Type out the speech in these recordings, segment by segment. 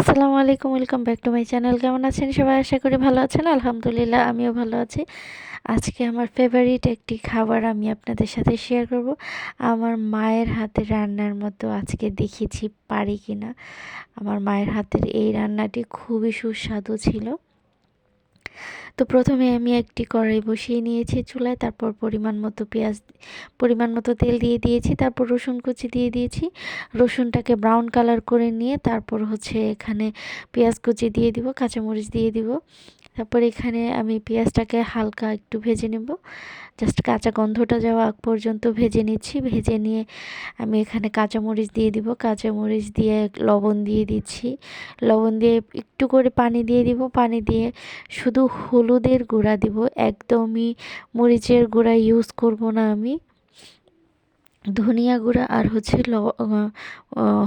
আসসালামু আলাইকুম, welcome back to my channel. কেমন আছেন সবাই? আশা করি ভালো আছেন। আলহামদুলিল্লাহ, আমিও ভালো আছি। আজকে আমার ফেভারিট একটি খাবার আমি আপনাদের সাথে শেয়ার করব। আমার মায়ের হাতে রান্নার মতো আজকে দেখেছি পারি কিনা। আমার মায়ের হাতের এই রান্নাটি খুবই সুস্বাদু ছিল। তো প্রথমে আমি একটি কড়াই বসিয়ে নিয়েছি চুলায়, তারপর পরিমাণ মতো পেঁয়াজ, পরিমাণ মতো তেল দিয়ে দিয়েছি, তারপর রসুন কুচি দিয়ে দিয়েছি। রসুনটাকে ব্রাউন কালার করে নিয়ে তারপর হচ্ছে এখানে পেঁয়াজ কুচি দিয়ে দিব, কাঁচামরিচ দিয়ে দিব। তারপর এখানে আমি পেঁয়াজটাকে হালকা একটু ভেজে নেব। জাস্ট কাঁচা গন্ধটা যাওয়া আগ পর্যন্ত ভেজে নিচ্ছি। ভেজে নিয়ে আমি এখানে কাঁচামরিচ দিয়ে দিব। কাঁচামরিচ দিয়ে লবণ দিয়ে দিচ্ছি। লবণ দিয়ে একটু করে পানি দিয়ে দিব। পানি দিয়ে শুধু হলুদের গুঁড়া দিব। একদমই মরিচের গুঁড়া ইউজ করব না আমি। ধনিয়া গুঁড়া আর হচ্ছে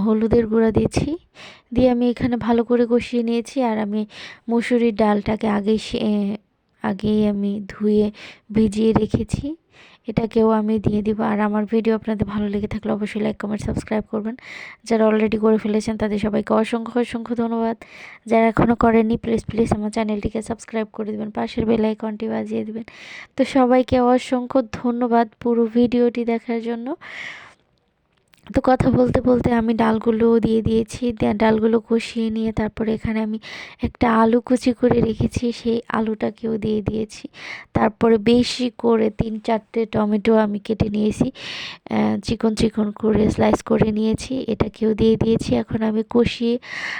হলুদের গুঁড়া দিয়েছি। দিয়ে আমি এখানে ভালো করে কষিয়ে নিয়েছি আর আমি মুসুরির ডালটাকে আগে আগেই আমি ধুয়ে ভিজিয়ে রেখেছি। এটাকেও আমি দিয়ে দিব। আর আমার ভিডিও আপনাদের ভালো লেগে থাকলে অবশ্যই লাইক কমেন্ট সাবস্ক্রাইব করবেন। যারা অলরেডি করে ফেলেছেন তাদের সবাইকে অসংখ্য অসংখ্য ধন্যবাদ। যারা এখনও করেনি প্লিজ প্লিজ আমার চ্যানেলটিকে সাবস্ক্রাইব করে দেবেন। পাশের বেল আইকনটি বাজিয়ে দেবেন। তো সবাইকে অসংখ্য ধন্যবাদ পুরো ভিডিওটি দেখার জন্য। তো কথা বলতে বলতে আমি ডালগুলোও দিয়ে দিয়েছি ডালগুলো কষিয়ে নিয়ে তারপরে এখানে আমি একটা আলু কুচি করে রেখেছি, সেই আলুটাকেও দিয়ে দিয়েছি। তারপরে বেশি করে তিন চারটে টমেটো আমি কেটে নিয়েছি চিকন চিকন করে স্লাইস করে নিয়েছি, এটাকেও দিয়ে দিয়েছি। এখন আমি কষিয়ে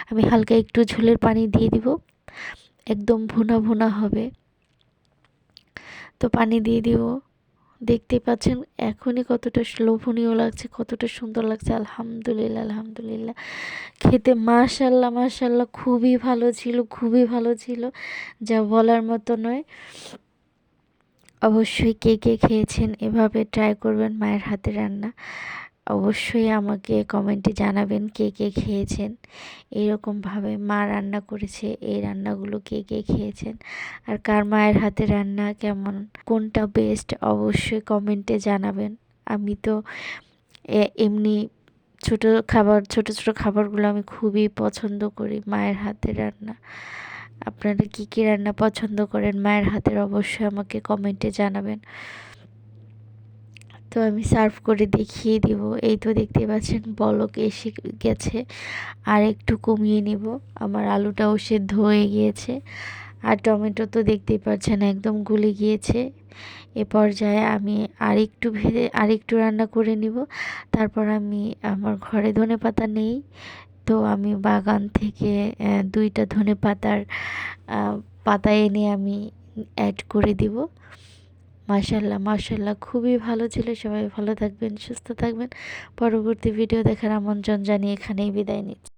আমি হালকা একটু ঝোলের পানি দিয়ে দিব, একদম ভুনা ভুনা হবে। তো পানি দিয়ে দিব। দেখতেই পাচ্ছেন এখনই কতটা লোভনীয় লাগছে, কতটা সুন্দর লাগছে। আলহামদুলিল্লাহ আলহামদুলিল্লাহ। খেতে মাশাল্লাহ মাশাল্লাহ, খুবই ভালো ছিল, খুবই ভালো ছিল। যা বলার মতো নয়। অবশ্যই কে কে খেয়েছেন এভাবে ট্রাই করবেন মায়ের হাতে রান্না। অবশ্যই আমাকে কমেন্টে জানাবেন কে কে খেয়েছেন এরকমভাবে মা রান্না করেছে, এই রান্নাগুলো কে কে খেয়েছেন, আর কার মায়ের হাতে রান্না কেমন, কোনটা বেস্ট অবশ্যই কমেন্টে জানাবেন। আমি তো এমনি ছোট খাবার, ছোট ছোট খাবারগুলো আমি খুবই পছন্দ করি, মায়ের হাতে রান্না। আপনারা কী কী রান্না পছন্দ করেন, মায়ের হাতের অবশ্যই আমাকে কমেন্টে জানাবেন। তো আমি সার্ভ করে দেখিয়ে দিব। এই তো দেখতে পাচ্ছেন বলক এসে গেছে। আর একটু কমিয়ে নিব। আমার আলুটাও সেদ্ধ হয়ে গিয়েছে। আর টমেটো তো দেখতেই পাচ্ছেন একদম গুলে গিয়েছে। এ পর্যায়ে আমি আরেকটু ভেজে, আরেকটু রান্না করে নিব। তারপর আমি, আমার ঘরে ধনে পাতা নেই। তো আমি বাগান থেকে দুইটা ধনে পাতার পাতা এনে আমি অ্যাড করে দিব। মাশাল্লাহ মাশাল্লাহ খুবই ভালো ছিল, সবাই ভালো থাকবেন, সুস্থ থাকবেন। পরবর্তী ভিডিও দেখার আমন্ত্রণ জানিয়ে এখানেই বিদায় নিচ্ছি।